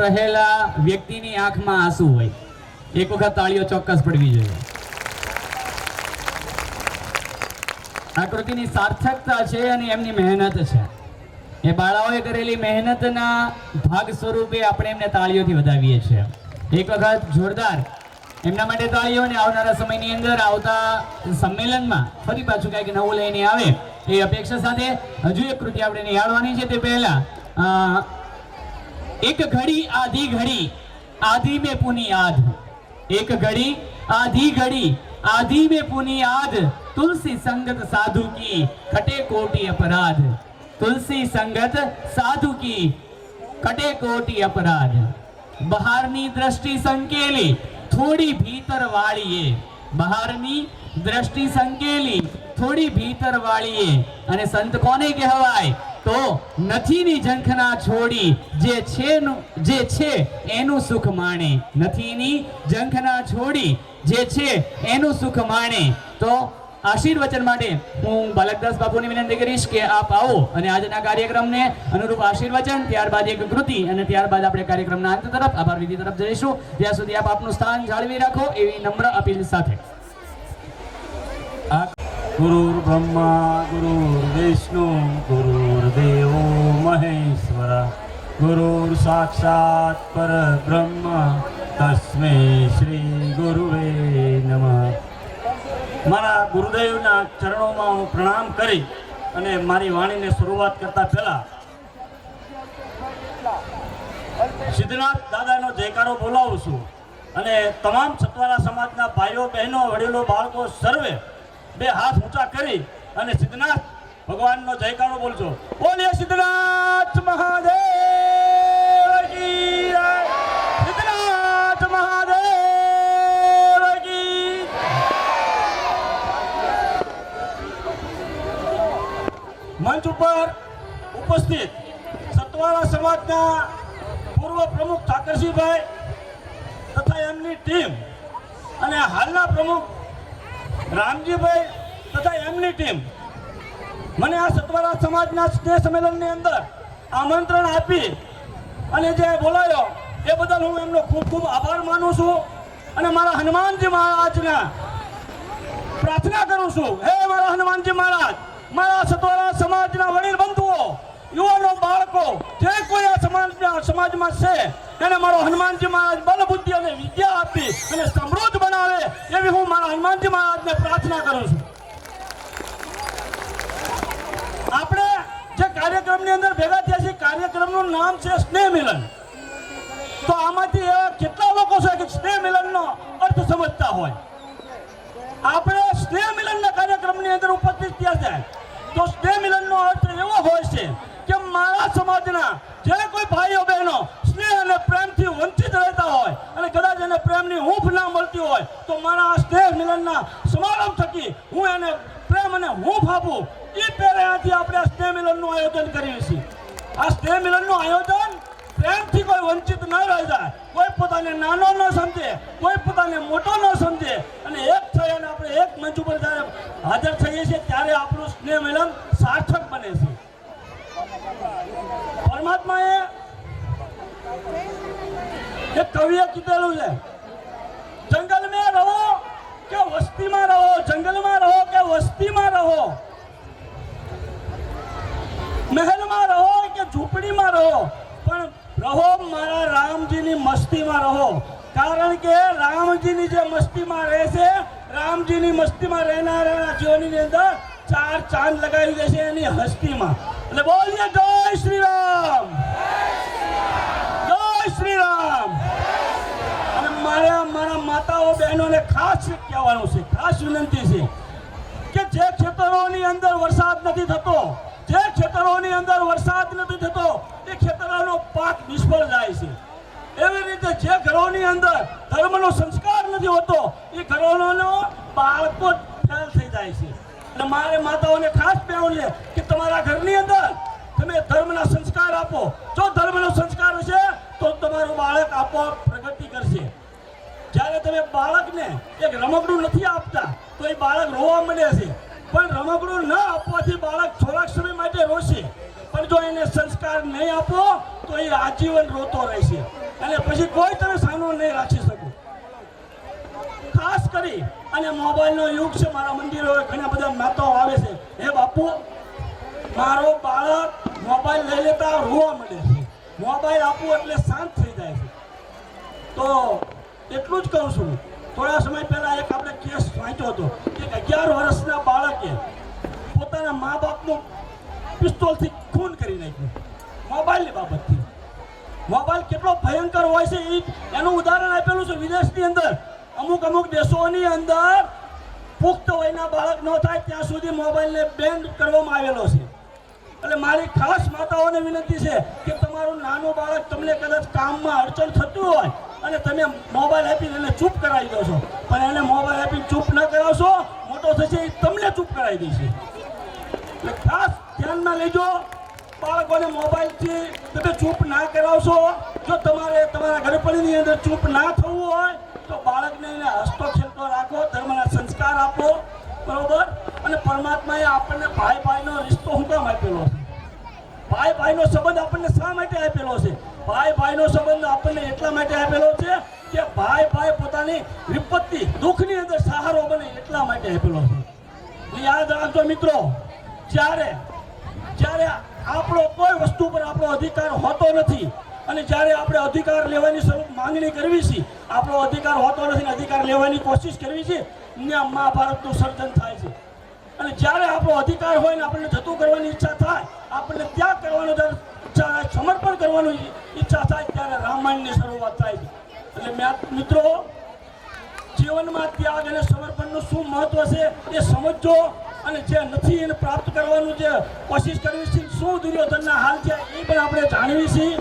રહેલા વ્યક્તિની આંખમાં આંસુ હોય. એક વખત તાળીઓ ચોક્કસ પડવી જોઈએ. આકૃતિની સાર્થકતા છે અને એમની મહેનત છે. એ બાળાઓએ કરેલી મહેનતના ભાગ સ્વરૂપે આપણે એમને તાળીઓથી વધાવીએ છીએ. એક વખત જોરદાર એમના માટે તાળીઓ અને આવનારા સમયની અંદર આવતા સંમેલનમાં ફરી પાછું કંઈક નવું લઈને આવે એ અપેક્ષા સાથે હજુ એક કૃતિ આપણે નિહાળવાની છે. તે પહેલા અ, એક ઘડી આધી ઘડી આધી में पुनी आध एक घड़ी आधी घड़ी आधी में पुनी आध तुलसी संगत साधु की कटे कोटि अपराध तुलसी संगत साधु की કટે કોટી અપરાધ બહારની દ્રષ્ટિ સંકેલી થોડી ભીતર વાળીએ બહારની દ્રષ્ટિ સંકેલી થોડી ભીતર વાળીએ અને સંત કોને કહેવાય તો નથીની ઝંખના છોડી જે છે જે છે, એનું સુખ માણે. નથીની ઝંખના છોડી જે છે, એનું સુખ માણે. તો આશીર્વચન માટે હું બાલકદાસ બાપુની વિનંતી કરીશ કે આપ આવો અને આજના કાર્યક્રમને અનુરૂપ આશીર્વચન, ત્યારબાદ એક કૃતિ અને ત્યારબાદ આપણે કાર્યક્રમના અંત તરફ, આભાર વિધિ તરફ જઈશું. ત્યાં સુધી આપ આપનું સ્થાન જાળવી રાખો એવી નમ્ર અપીલ સાથે. ગુરુર્ બ્રહ્મા ગુરુર્વિષ્ણુ ગુરુર્દેવ મહેશ્વર ગુરુર સાક્ષાત પર બ્રહ્મ તસ્મે શ્રી ગુરુવે નમ મારા ગુરુદેવના ચરણોમાં હું પ્રણામ કરી અને મારી વાણીને શરૂઆત કરતા પહેલા સિદ્ધનાથ દાદાનો જયકારો બોલાવું છું અને તમામ સતવારા સમાજના ભાઈઓ, બહેનો, વડીલો, બાળકો, સર્વે બે હાથ ઊંચા કરી અને સિદ્ધનાથ ભગવાનનો જયકારો બોલજો. બોલીએ સિદ્ધનાથ મહાદેવ સિદ્ધનાથ મહાદેવ મંચ ઉપર ઉપસ્થિત સતવાળા સમાજના પૂર્વ પ્રમુખ ઠાકરસિંહભાઈ તથા એમની ટીમ અને હાલના પ્રમુખ રામજીભાઈ તથા એમની ટીમ. મને આ સતવારા સમાજના સ્નેહ સંમેલનની અંદર આમંત્રણ આપી અને જે બોલાયો, એ બદલ હું એમનો ખૂબ ખૂબ આભાર માનું છું અને મારા હનુમાનજી મહારાજના પ્રાર્થના કરું છું. હે મારા હનુમાનજી મહારાજ, મારા સતવારા સમાજના વડીલ બંધુઓ યુવાનો, બાળકો, જે કોઈ સમાજમાં છે, એને મારો હનુમાનજી મહારાજ બલબુદ્ધિ અને વિદ્યા આપી અને સમૃદ્ધ બનાવે એવી હું મારા હનુમાનજી મહારાજને પ્રાર્થના કરું છું. આપણે જે કાર્યક્રમની અંદર ભેગા થયા છીએ, કાર્યક્રમનું નામ છે સ્નેહ મિલન. તો આમાંથી એવા કેટલા લોકો છે કે સ્નેહ મિલનનો અર્થ સમજતા હોય? આપણે સ્નેહ મિલનના કાર્યક્રમની અંદર ઉપસ્થિત થયા છે. તો સ્નેહ મિલનનો અર્થ એવો હોય છે કે મારા સમાજના જે કોઈ ભાઈઓ બહેનો સ્નેહ અને પ્રેમથી વંચિત રહેતા હોય અને કદાચ એને પ્રેમની હૂંફ ના મળતી હોય, તો મારા આ સ્નેહ મિલનના સમારંભ થકી હું એને પ્રેમ અને હૂંફ આપું. એ પહેલાથી આપણે આ સ્નેહ મિલનનું આયોજન કરીએ છીએ. આ સ્નેહ મિલનનું આયોજન પ્રેમથી કોઈ વંચિત ન રહી જાય. કોઈ પોતાને નાનો ન સમજે, કોઈ પોતાને મોટો ન સમજે અને એક થઈ અને આપણે એક મંચ ઉપર જ્યારે હાજર થઈએ છીએ, ત્યારે આપણું સ્નેહ મિલન સાર્થક બને છે. પરમાત્માએ એક કવિએ કીધેલું છે જંગલ में રહો કે વસ્તીમાં રહો, જંગલમાં રહો કે વસ્તીમાં રહો, મહેલમાં રહો કે ઝૂંપડીમાં રહો, પણ રહો મારા રામજીની મસ્તીમાં રહો. કારણ કે રામજીની જે મસ્તીમાં રહે છે, રામજીની મસ્તીમાં રહેનારા જીવનની અંદર ચાર ચાંદ લગાવી દેશે એની હસ્તીમાં. એટલે બોલીએ જય શ્રી રામ જય શ્રી રામ અને મારે, મારા માતાઓ, બહેનોને ખાસ કહેવાનું છે, ખાસ વિનંતી છે કે જે ખેતરોની અંદર વરસાદ નથી થતો, જે ખેતરોની અંદર વરસાદ નથી થતો, એ ખેતરોનો પાક નિષ્ફળ જાય છે. એવી રીતે જે ઘરોની અંદર ધર્મનો સંસ્કાર નથી હોતો, એ ઘરોનો બાળકો ફેલ થઈ જાય છે. એટલે મારે માતાઓને ખાસ કહેવું છે તમારા ઘરની અંદર તમે ધર્મના સંસ્કાર આપો. જો ધર્મનો સંસ્કાર હશે, તો તમારું બાળક આપોઆપ પ્રગતિ કરશે. જ્યારે તમે બાળકને એક રમકડું નથી આપતા, તો એ બાળક રોવા માંડે છે. પણ રમકડું ન આપવાથી બાળક થોડાક સમય માટે રોશે. પણ જો એને સંસ્કાર નહીં આપો, તો એ આજીવન રોતો રહેશે. અને પછી કોઈ તમે સામનો નહીં રાખી શકો. ખાસ કરી અને મોબાઈલનો યુગ છે. મારા મંદિરો ઘણા બધા માતાઓ આવે છે. હે બાપુ મારો બાળક મોબાઈલ લઈ લેતા રોવા મળે છે. મોબાઈલ આપવું એટલે શાંત થઈ જાય છે. તો એટલું જ કહું છું. થોડા સમય પહેલા એક આપણે કેસ વાંચ્યો હતો કે અગિયાર વર્ષના બાળકે પોતાના મા બાપનું પિસ્તોલથી ખૂન કરી નાખ્યું. મોબાઈલની બાબતથી. મોબાઈલ કેટલો ભયંકર હોય છે એ એનું ઉદાહરણ આપેલું છે વિદેશની અંદર. અમુક અમુક દેશોની અંદર પુખ્ત વયના બાળક ન થાય ત્યાં સુધી મોબાઈલને બેન કરવામાં આવેલો છે. એટલે મારી ખાસ માતાઓને વિનંતી છે કે તમારું નાનું બાળક તમને કદાચ કામમાં અડચણ થતું હોય અને તમે મોબાઈલ આપીને એને ચૂપ કરાવી દો છો. પણ એને મોબાઈલ આપીને ચૂપ ન કરાવશો, મોટો થશે એ તમને ચૂપ કરાવી દેશે. એટલે ખાસ ધ્યાનમાં લેજો, બાળકોને મોબાઈલથી તમે ચૂપ ના કરાવશો. જો તમારે તમારા ગણપતિની અંદર ચૂપ ના થવું હોય, તો બાળકને એને હસતો ખેલતો રાખો, ધર્મના સંસ્કાર આપો. બરોબર? અને પરમાત્માએ આપણને ભાઈ ભાઈનો રિશ્તો હું કામ આપેલો છે? ભાઈ ભાઈનો સંબંધ આપણને શા માટે આપેલો છે? ભાઈ ભાઈનો સંબંધ આપણને એટલા માટે આપેલો છે કે ભાઈ ભાઈ પોતાની વિપત્તિ, દુઃખની અંદર સહારો બને એટલા માટે આપેલો છે. યાદ રાખજો મિત્રો, જ્યારે જ્યારે આપણો કોઈ વસ્તુ પર આપણો અધિકાર હોતો નથી અને જ્યારે આપણે અધિકાર લેવાની માંગણી કરવી છે, આપણો અધિકાર હોતો નથી અધિકાર લેવાની કોશિશ કરવી છે ત્યાં મહાભારતનું સર્જન થાય છે. અને જ્યારે આપણો અધિકાર હોય ને આપણને જતું કરવાની ઈચ્છા થાય, આપણને ત્યાગ કરવાનો ઈચ્છા થાય, સમર્પણ કરવાની ઈચ્છા થાય, ત્યારે રામાયણની શરૂઆત થાય છે. એટલે મિત્રો, જીવનમાં ત્યાગ અને સમર્પણનું શું મહત્વ છે એ સમજો અને જે નથી એને પ્રાપ્ત કરવાનું જે કોશિશ કરવી છે, શું દુર્યોધનના હાલ છે, એ પણ આપણે જાણવી છીએ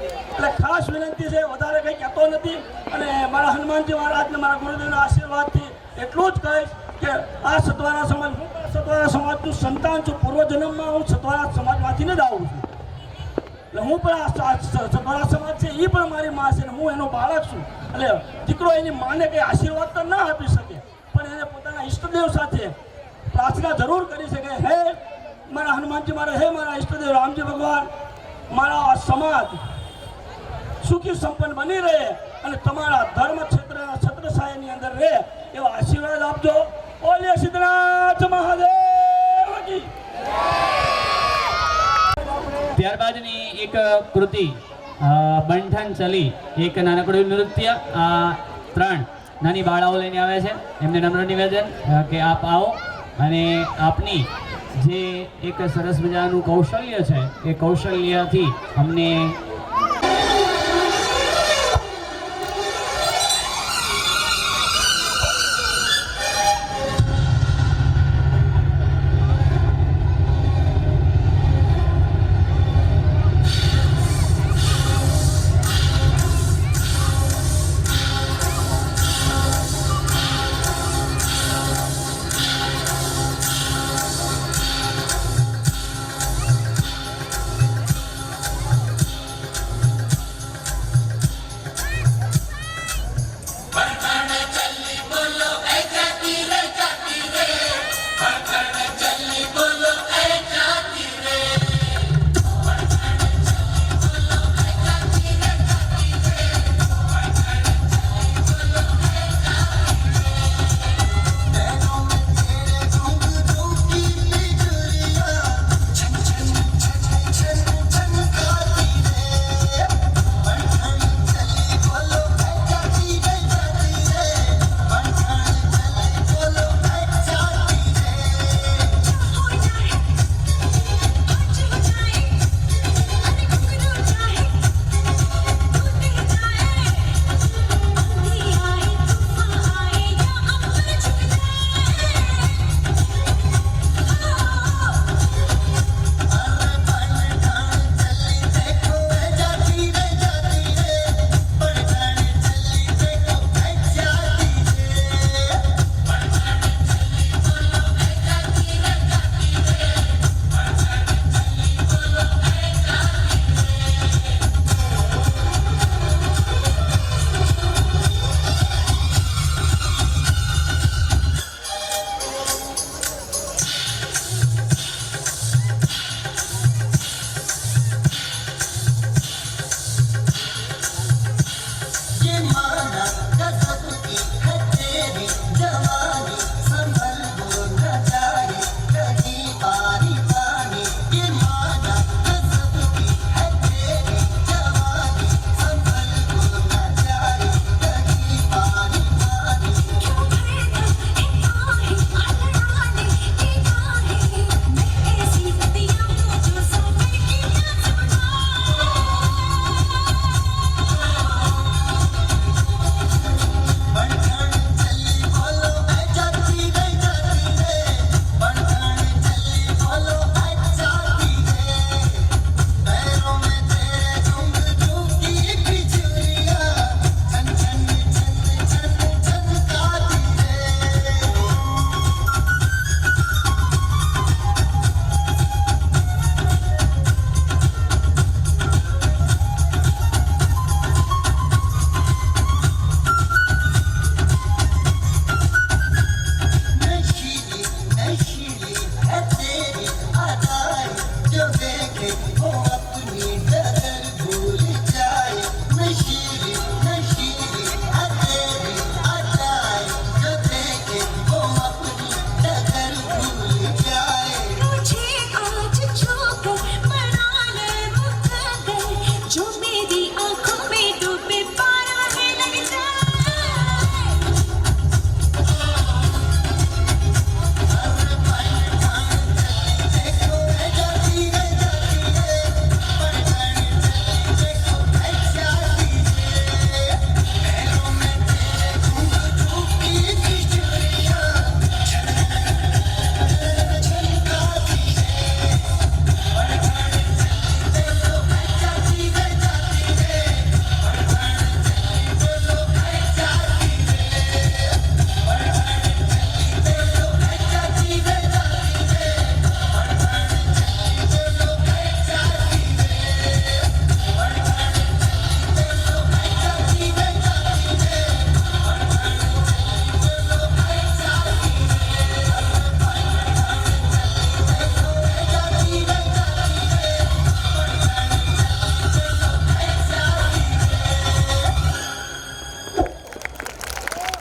એટલે ખાસ વિનંતી છે, વધારે કંઈ કહેતો નથી. અને મારા હનુમાનજી મહારાજને, મારા ગુરુદેવના આશીર્વાદથી એટલું જ કહીશ કે આ સતવારા સમાજ, હું પણ સતવારા સમાજનું સંતાન છું. પૂર્વજન્મમાં હું સતવારા સમાજમાંથી જ આવું છું. એટલે હું પણ આ સતવારા સમાજ છે એ પણ મારી માં છે ને હું એનો બાળક છું. એટલે દીકરો એની માને કંઈ આશીર્વાદ તો ના આપી શકે, પણ એને પોતાના ઈષ્ટદેવ સાથે પ્રાર્થના જરૂર કરી શકે. હે મારા હનુમાનજી, મારા, હે મારા ઈષ્ટદેવ, રામજી ભગવાન, મારા આ સમાજ સુખી સંપન્ન બની રહે અને તમારા ધર્મ ક્ષેત્ર છત્રછાયાની અંદર રહે. આશીર્વાદ આપજો. ઓલે સિદ્ધનાથ મહાદેવ ત્યારબાદની એક કૃતિ બંઠન ચલી, એક નાનકડું નૃત્ય આ ત્રણ નાની બાળાઓ લઈને આવે છે. એમને નમ્ર નિવેદન કે આપ આવો. અને આપની જે એક સરસ મજાનું કૌશલ્ય છે, એ કૌશલ્યથી અમને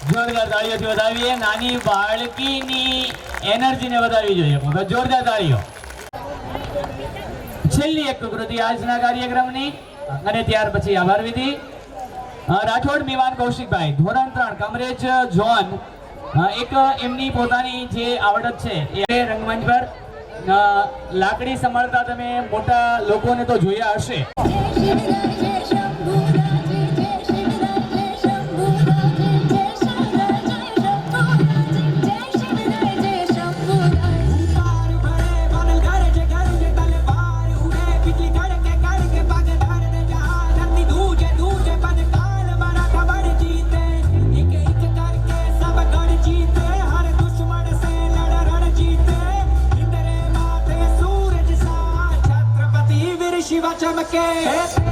જોરદાર તાળીઓથી વધાવીએ નાની બાળકીની એનર્જીને વધારવી જોઈએ. વખત જોરદાર તાળીઓ. છેલ્લી એક કૃતિ આજના કાર્યક્રમની. અને ત્યાર પછી આભાર વિધિ. રાઠોડ મિવાન કૌશિકભાઈ, ધોરણ ત્રણ, કમરેજ ઝોન એક એમની પોતાની જે આવડત છે, એ રંગમંચ પર લાકડી સંભાળતા તમે મોટા લોકોને તો જોયા હશે. Roger McKay.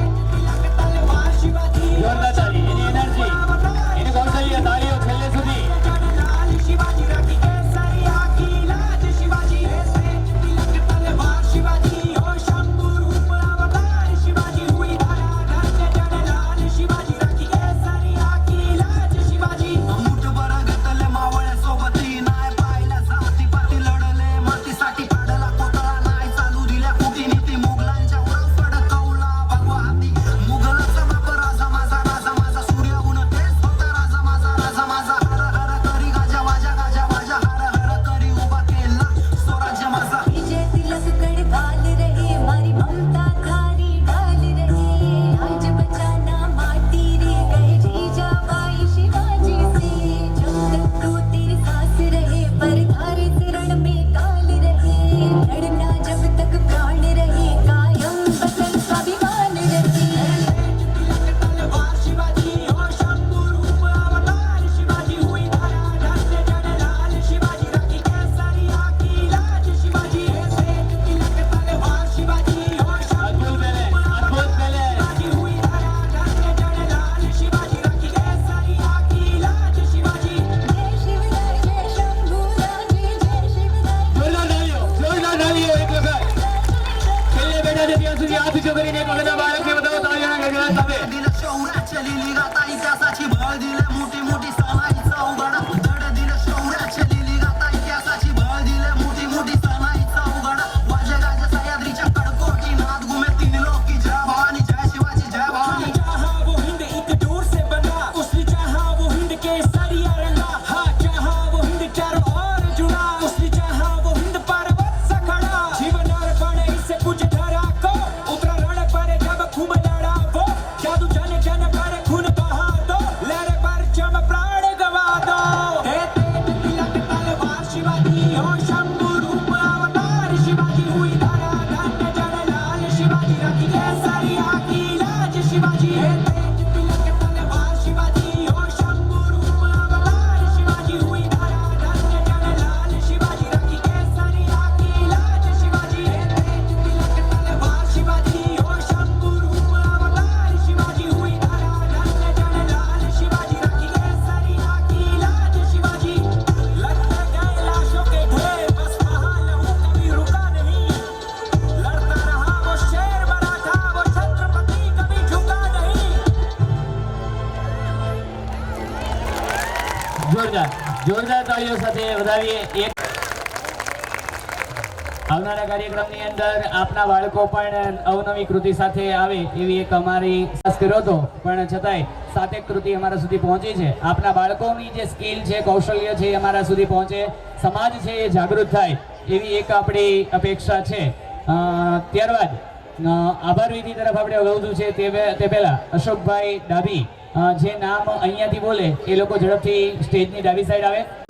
કાર્ય એક આવનારા કાર્યક્રમની અંદર આપના બાળકો પણ અવનવી કૃતિ સાથે આવે એવી એક અમારી સાસ કર્યો હતો પણ છતાંય સાતેક કૃતિ અમારા સુધી પહોંચી છે. આપના બાળકોની જે સ્કિલ છે, કૌશલ્ય છે એ અમારા સુધી પહોંચે. સમાજ છે એ જાગૃત થાય એવી એક આપણી અપેક્ષા છે. ત્યારબાદ આભાર વિધિ તરફ આપણે અગાઉતું છે તે પહેલાં અશોકભાઈ ડાભી જે નામ અહીંયાથી બોલે એ લોકો ઝડપથી સ્ટેજની ડાબી સાઈડ આવે.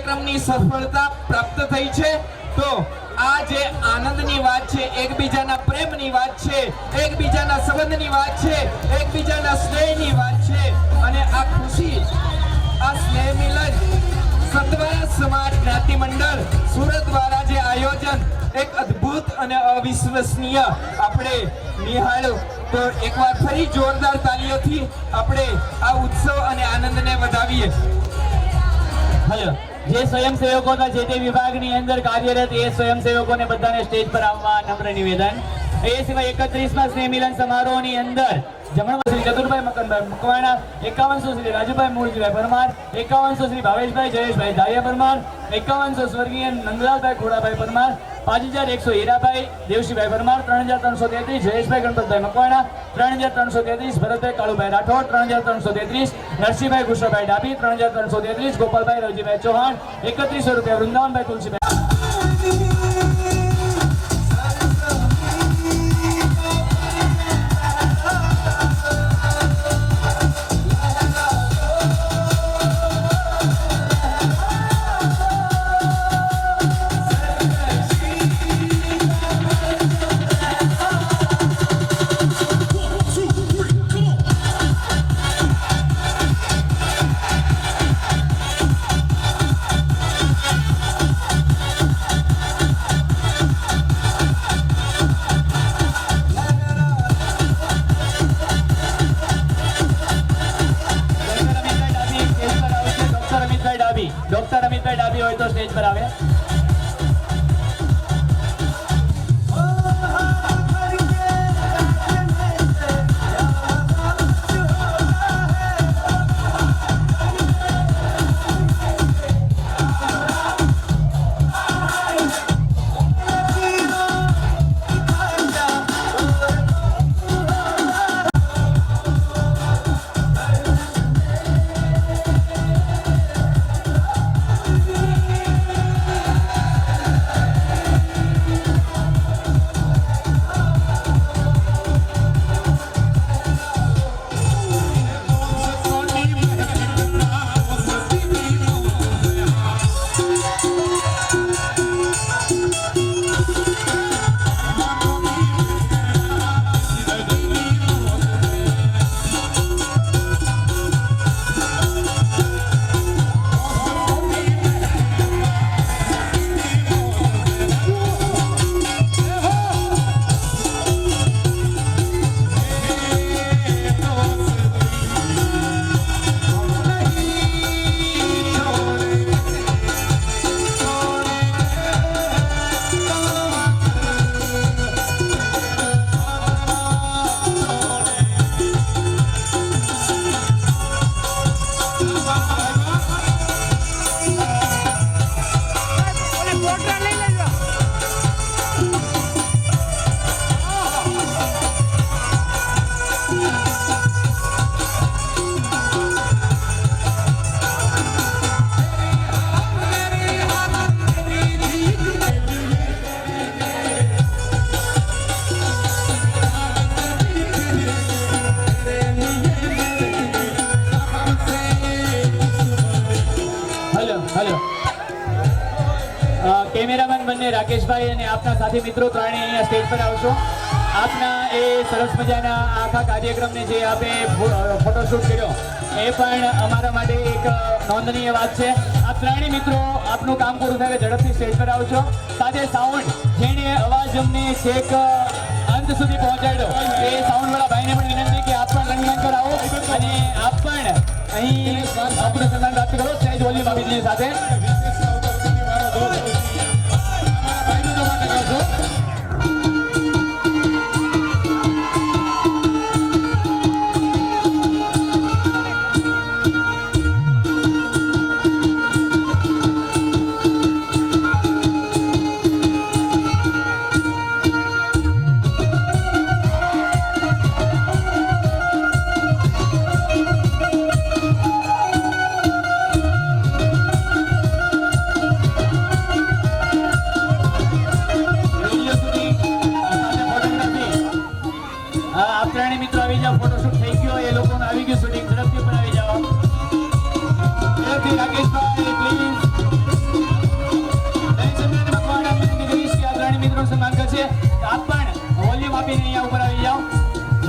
કાર્યક્રમની સફળતા પ્રાપ્ત થઈ છે. તો આ જે આનંદની વાત છે, એકબીજાના પ્રેમની વાત છે, એકબીજાના સંબંધની વાત છે, એકબીજાના સ્નેહની વાત છે અને આ ખુશી, આ સ્નેહ મિલન સતવારા સમાજ જ્ઞાતિ મંડળ સુરત દ્વારા જે આયોજન એક અદ્ભુત અને અવિશ્વસનીય આપણે નિહાળ્યું. તો એકવાર ફરી જોરદાર તાલીઓથી આપણે આ ઉત્સવ અને આનંદને વધાવીએ. હલો જે સ્વયંસેવકોના જે તે વિભાગની અંદર કાર્યરત એ સ્વયંસેવકોને બધાને સ્ટેજ પર આવવા નમ્ર નિવેદન. એ સિવાય એકત્રીસમાં સ્નેહમિલન સમારોહની અંદર જમણમાં શ્રી ચતુરભાઈ મકનભાઈ મકવાણા, એકાવનસો શ્રી રાજુભાઈ મૂળજીભાઈ પરમાર, એકાવનસો શ્રી ભાવેશભાઈ જયેશભાઈ ધારિયા પરમાર, એકાવનસો સ્વર્ગીય નંદલાલભાઈ ખોડાભાઈ પરમાર પાંચ હજાર એકસો હીરાભાઈ દેવશીભાઈ પરમાર, ત્રણ હજાર ત્રણસો તેત્રીસ, જયેશભાઈ ગણપતભાઈ મકવાણા, ત્રણ હજાર ત્રણસો તેત્રીસ, ભરતભાઈ કાળુભાઈ રાઠોડ, ત્રણ હજાર ત્રણસો તેત્રીસ, નરસિંહભાઈ કૃષ્ણભાઈ ડાભી, ત્રણ હજાર ત્રણસો તેત્રીસ, ગોપાલભાઈ રવજીભાઈ ચૌહાણ, એકત્રીસો રૂપિયા વૃંદાવનભાઈ તુલસીભાઈ સાથી મિત્રો ત્રણે અહીંયા સ્ટેજ પર આવશો આપના એ સરસ મજાના આખા કાર્યક્રમને જે આપે ફોટોશૂટ કર્યો, એ પણ અમારા માટે એક નોંધનીય વાત છે. આ ત્રણેય મિત્રો, આપનું કામ પૂરું થાય ઝડપથી સ્ટેજ પર આવશો સાથે સાઉન્ડ જેને અવાજ અમને છેક અંત સુધી પહોંચાડ્યો, એ સાઉન્ડવાળા ભાઈને પણ વિનંતી કે આપ પણ રંગમંચ પર આવો. અને આપ પણ અહીં આપણું સન્માન પ્રાપ્ત કરો સ્ટેજ વોલ્યુમ આપી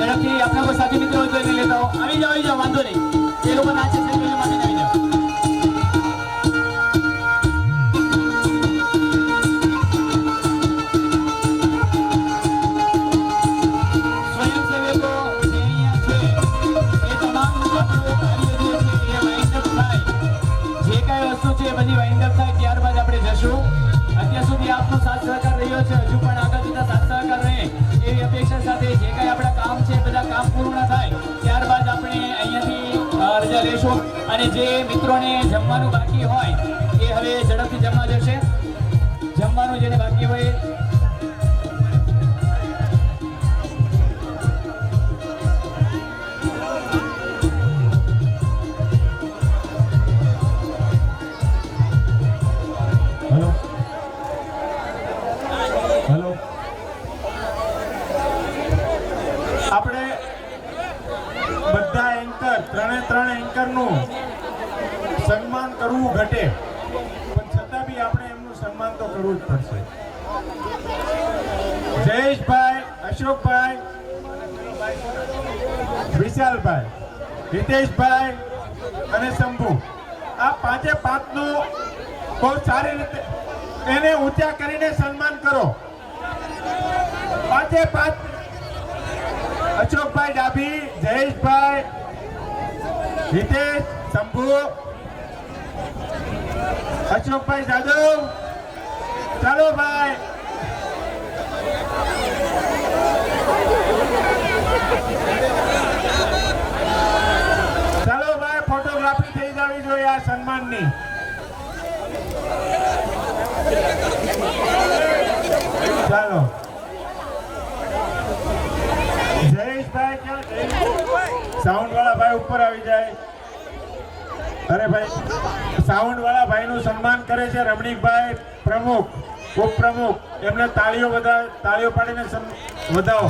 ઝડપથી આપણા કોઈ સાથી મિત્રો જોઈને લેતા હો આવી જાઓ આવી જાઓ વાંધો નહીં. એ લોકો નાચે છે અને જે મિત્રોને જમવાનું બાકી હોય, એ હવે ઝડપથી જમવા જશે. જમવાનું જેને બાકી હોય હિતેશભાઈ અને શંભુ. આ પાંચે પાંચનું બહુ સારી રીતે એને ઊંચા કરીને સન્માન કરો. પાંચે પાંચ અશોકભાઈ ડાભી, જયેશભાઈ, હિતેશ, શંભુ, અશોકભાઈ જાદવ. ચાલો ભાઈ. ચાલો ભાઈ ફોટોગ્રાફી થઈ જવી જોઈએ આ સન્માનની. ચાલો. સાઉન્ડ વાળા ભાઈ ઉપર આવી જાય. અરે ભાઈ સાઉન્ડ વાળા ભાઈ નું સન્માન કરે છે રમણીકભાઈ પ્રમુખ, ઉપપ્રમુખ. એમને તાળીઓ બધા તાળીઓ પાડીને વધાવો.